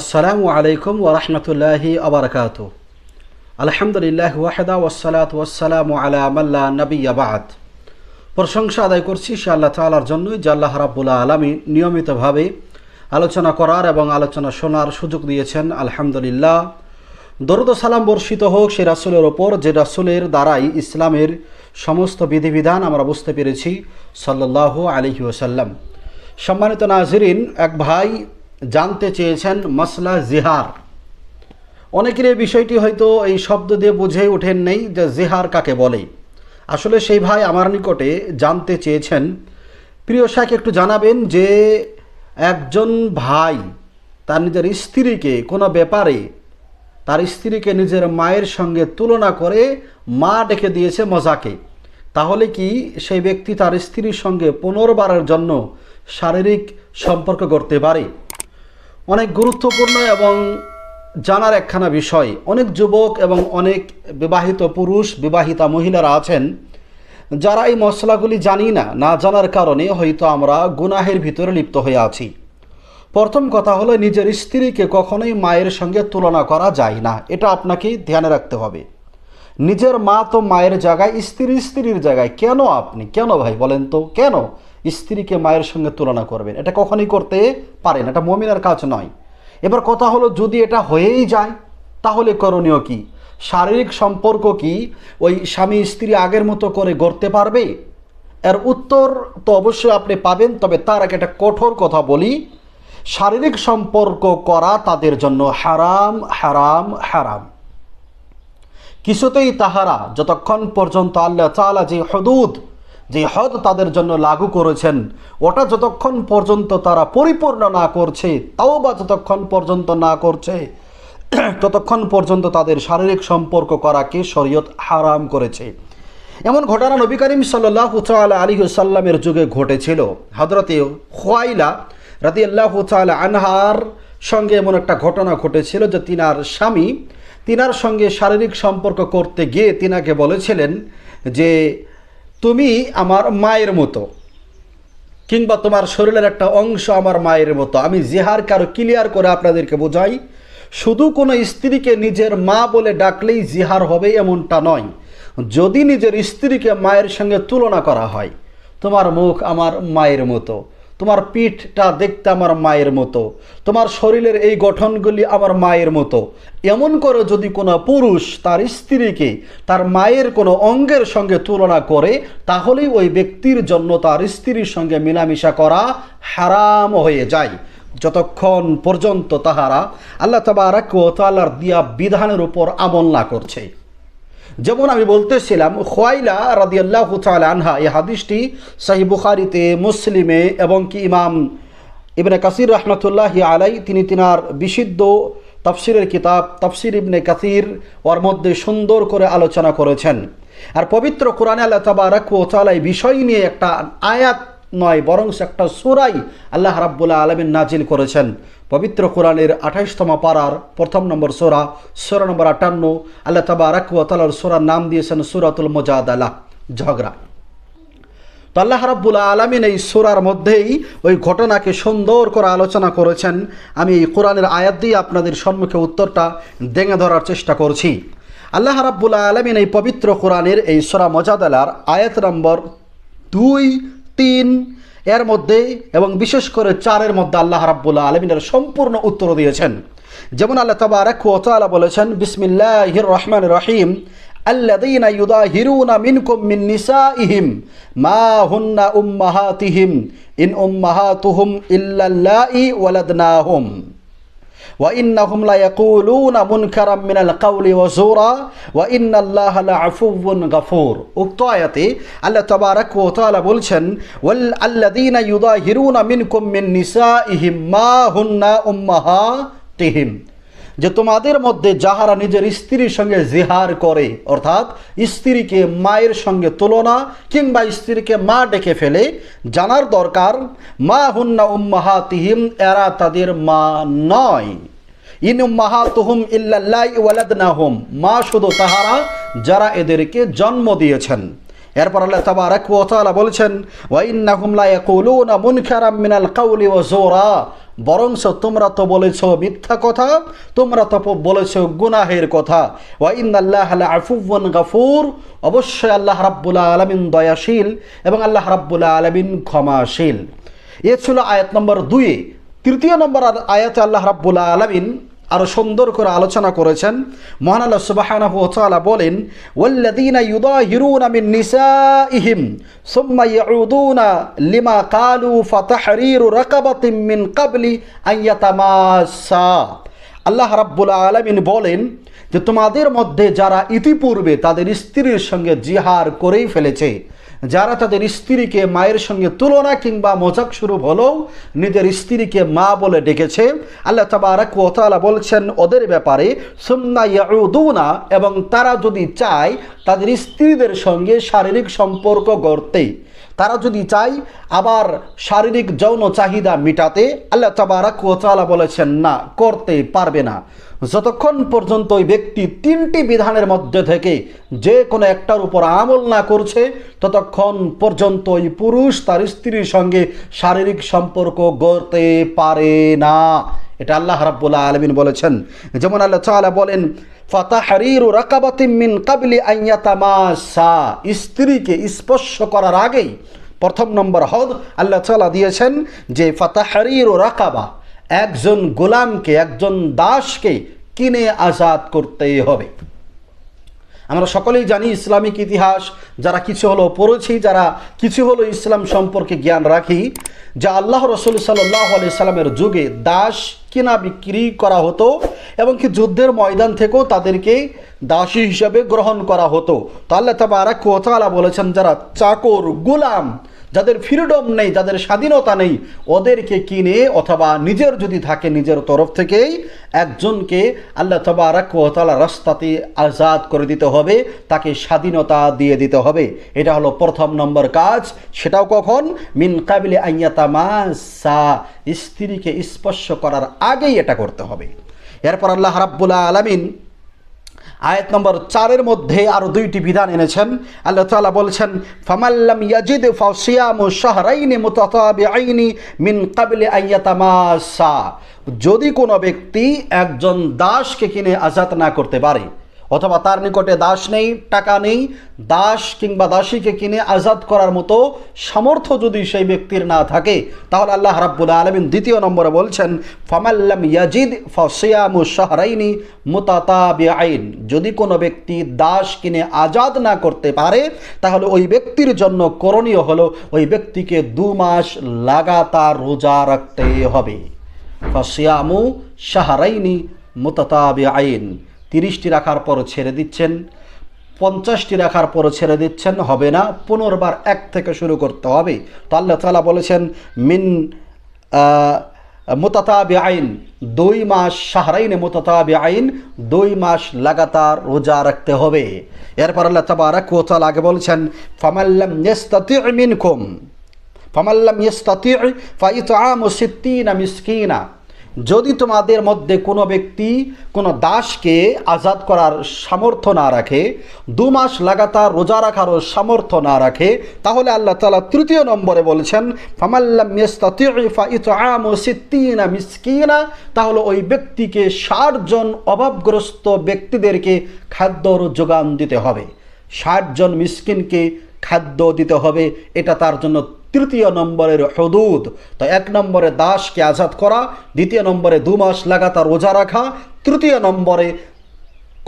আসসালামু আলাইকুম ওরহমতুল্লাহি আবরকাত আলহামদুলিল্লাহ ওয়াহেদা ওসালাত ওয়াসালাম আলা মাল্লা নবী আবাদ প্রশংসা আদায় করছি সে আল্লাহ তালার জন্যই, যে আল্লাহ রাবুল্লাহ আলমী নিয়মিতভাবে আলোচনা করার এবং আলোচনা শোনার সুযোগ দিয়েছেন। আলহামদুলিল্লাহ। দরুদ সালাম বর্ষিত হোক সে রাসুলের ওপর, যে রাসুলের দ্বারাই ইসলামের সমস্ত বিধিবিধান আমরা বুঝতে পেরেছি। সাল্লাহ আলহি ওসাল্লাম সম্মানিত নাজরিন, এক ভাই জানতে চেয়েছেন মাসলা জিহার। অনেকের এই বিষয়টি হয়তো এই শব্দ দিয়ে বুঝে ওঠেন নেই যে জেহার কাকে বলে। আসলে সেই ভাই আমার নিকটে জানতে চেয়েছেন। প্রিয় শাক একটু জানাবেন যে একজন ভাই তার নিজের স্ত্রীকে কোনো ব্যাপারে তার স্ত্রীকে নিজের মায়ের সঙ্গে তুলনা করে মা ডেকে দিয়েছে মজাকে। তাহলে কি সেই ব্যক্তি তার স্ত্রীর সঙ্গে পুনর্বারের জন্য শারীরিক সম্পর্ক করতে পারে? অনেক গুরুত্বপূর্ণ এবং জানার একখানা বিষয়। অনেক যুবক এবং অনেক বিবাহিত পুরুষ, বিবাহিতা মহিলারা আছেন, যারা এই মশলাগুলি জানি না না জানার কারণে হয়তো আমরা গুনাহের ভিতরে লিপ্ত হয়ে আছি। প্রথম কথা হলো, নিজের স্ত্রীকে কখনোই মায়ের সঙ্গে তুলনা করা যায় না। এটা আপনাকে ধ্যানে রাখতে হবে। নিজের মা তো মায়ের জায়গায়, স্ত্রী স্ত্রীর জায়গায়। কেন আপনি? কেন ভাই বলেন তো? কেন? স্ত্রীকে মায়ের সঙ্গে তুলনা করবেন। এটা কখনই করতে পারেন এটা মমিনার কাজ নয়। এবার কথা হলো, যদি এটা হয়েই যায়, তাহলে করণীয় কি? শারীরিক সম্পর্ক কি ওই স্বামী স্ত্রী আগের মতো করে গড়তে পারবে? এর উত্তর তো অবশ্যই আপনি পাবেন, তবে তার আগে একটা কঠোর কথা বলি। শারীরিক সম্পর্ক করা তাদের জন্য হারাম হারাম হারাম। কিছুতেই তাহারা যতক্ষণ পর্যন্ত আল্লাহ তালা যে হদুদ যে হদ তাদের জন্য লাগু করেছেন। ওটা যতক্ষণ পর্যন্ত তারা পরিপূর্ণ না করছে তাও বা যতক্ষণ পর্যন্ত না করছে, ততক্ষণ পর্যন্ত তাদের শারীরিক সম্পর্ক করাকে শরীয়ত হারাম করেছে। এমন ঘটনা নবী করিম সাল্লাহ তাল আলী সাল্লামের যুগে ঘটেছিল। হজরতে খোয়াইলা রাতি আল্লাহ তাল আনহার সঙ্গে এমন একটা ঘটনা ঘটেছিল যে তিনার স্বামী, তিনার সঙ্গে শারীরিক সম্পর্ক করতে গিয়ে তিনাকে বলেছিলেন যে তুমি আমার মায়ের মতো। কিংবা তোমার শরীরের একটা অংশ আমার মায়ের মতো। আমি জেহার কারও ক্লিয়ার করে আপনাদেরকে বোঝাই, শুধু কোনো স্ত্রীকে নিজের মা বলে ডাকলেই জিহার হবে এমনটা নয়। যদি নিজের স্ত্রীকে মায়ের সঙ্গে তুলনা করা হয়, তোমার মুখ আমার মায়ের মতো। তোমার পিঠটা দেখতে আমার মায়ের মতো, তোমার শরীরের এই গঠনগুলি আমার মায়ের মতো। এমন করে যদি কোনো পুরুষ তার স্ত্রীকে তার মায়ের কোনো অঙ্গের সঙ্গে তুলনা করে, তাহলেই ওই ব্যক্তির জন্য তার স্ত্রীর সঙ্গে মিলামিশা করা হারাম হয়ে যায়। যতক্ষণ পর্যন্ত তাহারা আল্লাহ তাবারাক ও তাল্লার দিয়া বিধানের উপর আমল না করছে। যেমন আমি বলতেছিলাম, খোয়াইলা রাদি আল্লাহ আনহা, এই হাদিসটি সাহি বুখারিতে, মুসলিমে এবং কি ইমাম ইবনে কাসির রহমতুল্লাহ আলাই তিনি তিনার বিশুদ্ধ তফসিরের কিতাব তফসির ইবনে কাসির ওর মধ্যে সুন্দর করে আলোচনা করেছেন। আর পবিত্র কোরআনে আল্লাহ তাবারাক ও তালাই বিষয় নিয়ে একটা আয়াত নয় বরং একটা সুরাই আল্লাহ রাব্বুল্লাহ আলমিন নাজিল করেছেন। পবিত্র কোরআনের আঠাইশতম পাড়ার প্রথম নম্বর সোরা সোরা নম্বর আটান্ন, আল্লাহ তাবা রাকুয়াতালার সোরার নাম দিয়েছেন সুরাতুল মজাদ আল্লাহ ঝগড়া। তো আল্লাহ রাব্বুল্লাহ আলমিন এই সুরার মধ্যেই ওই ঘটনাকে সুন্দর করে আলোচনা করেছেন। আমি এই কোরআনের আয়াত দিয়ে আপনাদের সম্মুখে উত্তরটা দেঙে ধরার চেষ্টা করছি। আল্লাহ রাব্বুল্লাহ আলমিন এই পবিত্র কোরআনের এই সোরা মজাদালার আয়াত নম্বর দুই তিন, এর মধ্যে এবং বিশেষ করে চারের মধ্যে আল্লাহ রাব্বুল্লাহ আলমিনের সম্পূর্ণ উত্তর দিয়েছেন। যেমন আল্লাহ তাবারাক বলেছেন বিসমিল্লাহ রহমান রহিম। আল্লাযীনা ইউদাহিরুনা মিনকুম মিন নিসাইহিম। মা হুন্না উম্মাহাতিহিম। ইন উম্মাহাতুহুম ইল্লাল্লাহি ওয়ালাদনাহুম। وإنهم ليقولون منكرا من القول وزورا وإن الله لعفو غفور উক্ত আয়াতে আল্লাহ তাবারাক ওয়া তাআলা বলছেন ওয়াল আল্লাযীনা ইউযাহিরুনা মিনকুম মিন নিসাইহিম মা হুন্না উম্মাহাতিহিম যে তোমাদের মধ্যে যাহারা নিজের স্ত্রীর সঙ্গে জিহার করে, অর্থাৎ স্ত্রীকে মায়ের সঙ্গে তুলনা কিংবা স্ত্রীকে মা ডেকে ফেলে, জানার দরকার, মা হুন্না উম্মাহাতিহিম, এরা তাদের মা নয়। ইন উম্মাহাতুহুম ইল্লাল্লাহ ওয়ালাদনাহুম, মা শুধু তাহারা যারা এদেরকে জন্ম দিয়েছেন। এরপর আল্লাহ তাবারাক ওয়া তাআলা বলছেন, ওয়া ইন্নাহুম লা ইয়াকুলুনা মুনকারাম মিনাল কাউলি ওয়া জোরা বরংস তোমরা তো বলেছ মিথ্যা কথা, তোমরা তো বলেছ গুনাহের কথা। ওয়া ইন্নাল্লাহ লা আফুওয়ান গাফুর। অবশ্যই আল্লাহ রাব্বুল আলামিন দয়াশীল এবং আল্লাহ রাব্বুল আলামিন ক্ষমাশীল। এ ছিল আয়াত নম্বর দুয়ে তৃতীয় নম্বর আয়াতে আল্লাহ রাব্বুল আলামিন আরও সুন্দর করে আলোচনা করেছেন। মহান আল্লাহ বলেন মিন লিমা রাকাবাতিন মিন আল্লাহ রাব্বুল আলামিন বলেন যে, তোমাদের মধ্যে যারা ইতিপূর্বে তাদের স্ত্রীর সঙ্গে জিহার করেই ফেলেছে যারা তাদের স্ত্রীকে মায়ের সঙ্গে তুলনা কিংবা মজাক শুরু হলেও নিজের স্ত্রীকে মা বলে ডেকেছে। আল্লাহ তাবারাক ওয়া বলছেন, ওদের ব্যাপারে সুন্না ইয়াউদুনা এবং তারা যদি চায় তাদের স্ত্রীদের সঙ্গে শারীরিক সম্পর্ক গড়তে। তারা যদি চায় আবার শারীরিক যৌন চাহিদা মিটাতে, আল্লাহ তাবারাক ওয়া তাআলা বলেছেন, না, করতে পারবে না। যতক্ষণ পর্যন্ত ওই ব্যক্তি তিনটি বিধানের মধ্যে থেকে যে কোনো একটার উপর আমল না করছে, ততক্ষণ পর্যন্ত ওই পুরুষ তার স্ত্রীর সঙ্গে শারীরিক সম্পর্ক গড়তে পারে না। এটা আল্লাহ রাব্বুল আলমিন বলেছেন। যেমন আল্লাহ তাআলা বলেন ফাতাহরিরু রাকাবাতিন মিন কাবলি আইয়াতামাসা স্ত্রীকে স্পর্শ করার আগেই প্রথম নম্বর হদ আল্লাহ তাআলা দিয়েছেন যে ফাতাহরিরু রাকাবা, একজন গোলামকে, একজন দাসকে কিনে আজাদ করতেই হবে। আমরা সকলেই জানি ইসলামিক ইতিহাস, যারা কিছু হলো পড়েছি, যারা কিছু হলো ইসলাম সম্পর্কে জ্ঞান রাখি, যা আল্লাহ রসুল সাল্লাহ আলি সাল্লামের যুগে দাস কিনা বিক্রি করা হতো এবং কি যুদ্ধের ময়দান থেকেও তাদেরকে দাসী হিসাবে গ্রহণ করা হতো। তো আল্লাহ তাবারাক তাআলা বলেছেন, যারা চাকর, গোলাম যাদের ফ্রিডম নেই, যাদের স্বাধীনতা নেই, ওদেরকে কিনে অথবা নিজের যদি থাকে নিজের তরফ থেকেই একজনকে আল্লাহ তবারাক ওয়া রাস্তাতে আজাদ করে দিতে হবে, তাকে স্বাধীনতা দিয়ে দিতে হবে। এটা হলো প্রথম নম্বর কাজ। সেটাও কখন? মিন কাবিলে আইয়াতামাসা স্ত্রীকে স্পর্শ করার আগেই এটা করতে হবে। এরপর আল্লাহ রাব্বুল আলামিন আয়াত নম্বর চারের মধ্যে আরও দুইটি বিধান এনেছেন। আল্লাহ তালা বলছেন ফামাল্লাম ইয়াজিদ ফাসিয়ামু শাহরাইনি মুতাতাবিআইনি মিন ক্বাবলি আইয়াতামাসা যদি কোনো ব্যক্তি একজন দাসকে কিনে আজাদ না করতে পারে অথবা তার নিকটে দাস নেই, টাকা নেই, দাস কিংবা দাসীকে কিনে আজাদ করার মতো সামর্থ্য যদি সেই ব্যক্তির না থাকে, তাহলে আল্লাহ রাব্বুল আলমিন দ্বিতীয় নম্বরে বলছেন ফামাল্লাম ইয়াজিদ ফসিয়ামু শাহরাইনি মুতাতাবি আইন যদি কোনো ব্যক্তি দাস কিনে আজাদ না করতে পারে, তাহলে ওই ব্যক্তির জন্য করণীয় হলো, ওই ব্যক্তিকে দু মাস লাগাতার রোজা রাখতে হবে। ফসিয়ামু শাহরাইনি মুতাতাবি আইন তিরিশটি রাখার পর ছেড়ে দিচ্ছেন, পঞ্চাশটি রাখার পর ছেড়ে দিচ্ছেন, হবে না, পুনর্বার এক থেকে শুরু করতে হবে। তো আল্লাহ তালা বলেছেন, মিন মোতাতাবি আইন দুই মাস শাহরাইনে মোতাতাবি আইন দুই মাস লাগাতার রোজা রাখতে হবে। এরপর আল্লাহ তাবারাক ওয়া তাআলা আগে বলছেন ফামাল্লাম ইয়াস্তাতি মিনকুম ফামাল্লাম ইয়াস্তাতি ফাইতআমু সিত্তিনা মিসকিনা। যদি তোমাদের মধ্যে কোনো ব্যক্তি কোনো দাসকে আজাদ করার সামর্থ্য না রাখে, দু মাস লাগাতার রোজা রাখারও সামর্থ্য না রাখে, তাহলে আল্লাহ তালা তৃতীয় নম্বরে বলছেন তাহলে ওই ব্যক্তিকে ষাট জন অভাবগ্রস্ত ব্যক্তিদেরকে খাদ্যর যোগান দিতে হবে। ষাট জন মিসকিনকে খাদ্য দিতে হবে, এটা তার জন্য তৃতীয় নম্বরের হদুদ। তো এক নম্বরে দাসকে আজাদ করা, দ্বিতীয় নম্বরে দু মাস লাগাতার রোজা রাখা, তৃতীয় নম্বরে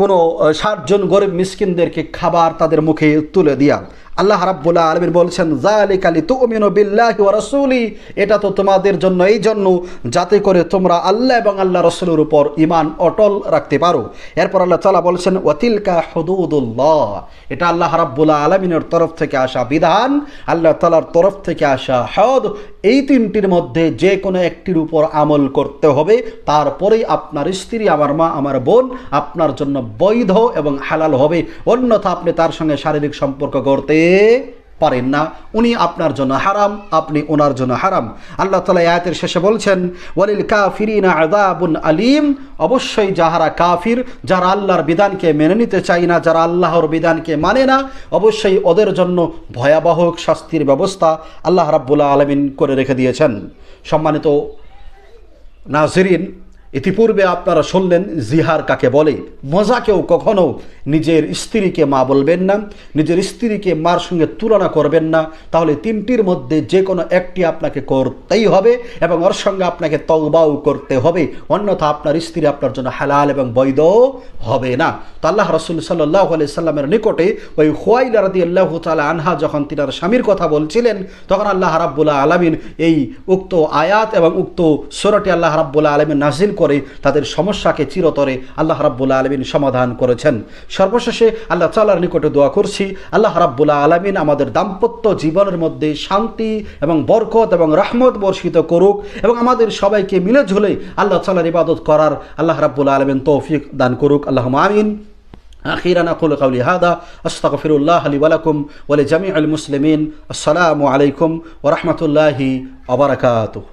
কোনো ষাটজন গরিব মিসকিনদেরকে খাবার তাদের মুখে তুলে দিয়া। আল্লাহ রাব্বুল্লাহ আলমিন বলছেন জালিক আলী তুমিনু বিল্লাহি ওয়া রাসূলি এটা তো তোমাদের জন্য এই জন্য যাতে করে তোমরা আল্লাহ এবং আল্লাহ রসুলের উপর ইমান অটল রাখতে পারো। এরপর আল্লাহ তাআলা বলছেন ওয়াতিলকা হুদুদুল্লাহ এটা আল্লাহ রাব্বুল্লাহ আলমিনের তরফ থেকে আসা বিধান, আল্লাহ তালার তরফ থেকে আসা হদ, এই তিনটির মধ্যে যে কোনো একটির উপর আমল করতে হবে। তারপরেই আপনার স্ত্রী, আমার মা, আমার বোন আপনার জন্য বৈধ এবং হালাল হবে। অন্যথা আপনি তার সঙ্গে শারীরিক সম্পর্ক গড়তে পারেন না। উনি আপনার জন্য হারাম, আপনি ওনার জন্য হারাম। আল্লাহ তালা আয়াতের শেষে বলছেন, ওয়ালিল কাফিরিনা আদাবুন আলিম। অবশ্যই যাহারা কাফির, যারা আল্লাহর বিধানকে মেনে নিতে চায় না, যারা আল্লাহর বিধানকে মানে না, অবশ্যই ওদের জন্য ভয়াবহ শাস্তির ব্যবস্থা আল্লাহ রাব্বুল্লাহ আলমিন করে রেখে দিয়েছেন। সম্মানিত নাজরিন ইতিপূর্বে আপনারা শুনলেন, জিহার কাকে বলে? মজাকেও কখনো নিজের স্ত্রীকে মা বলবেন না, নিজের স্ত্রীকে মার সঙ্গে তুলনা করবেন না। তাহলে তিনটির মধ্যে যে কোনো একটি আপনাকে করতেই হবে এবং ওর সঙ্গে আপনাকে তওবাও করতে হবে। অন্যথা আপনার স্ত্রী আপনার জন্য হালাল এবং বৈধ হবে না। তো আল্লাহ রসুল সাল্লাহ আলি সাল্লামের নিকটে ওই হোয়াইল রাদি আল্লাহ তালা আনহা যখন তিনার স্বামীর কথা বলছিলেন, তখন আল্লাহ রাব্বুল্লাহ আলমিন এই উক্ত আয়াত এবং উক্ত সোরটি আল্লাহ রাব্বুল্লাহ আলমিন নাজিল করে তাদের সমস্যাকে চিরতরে আল্লাহ রাব্বুল্লাহ আলমিন সমাধান করেছেন সর্বশেষে আল্লাহ তালার নিকটে দোয়া করছি আল্লাহ রাব্বুল্লাহ আলমিন আমাদের দাম্পত্য জীবনের মধ্যে শান্তি এবং বরকত এবং রহমত বর্ষিত করুক এবং আমাদের সবাইকে মিলে ঝুলে আল্লাহ তালার ইবাদত করার আল্লাহ রাব্বুল্লাহ আলমিন তৌফিক দান করুক আল্লাহ আমিন أخيرا أقول قولي هذا أستغفر الله لي ولكم ولجميع المسلمين السلام عليكم ورحمة الله وبركاته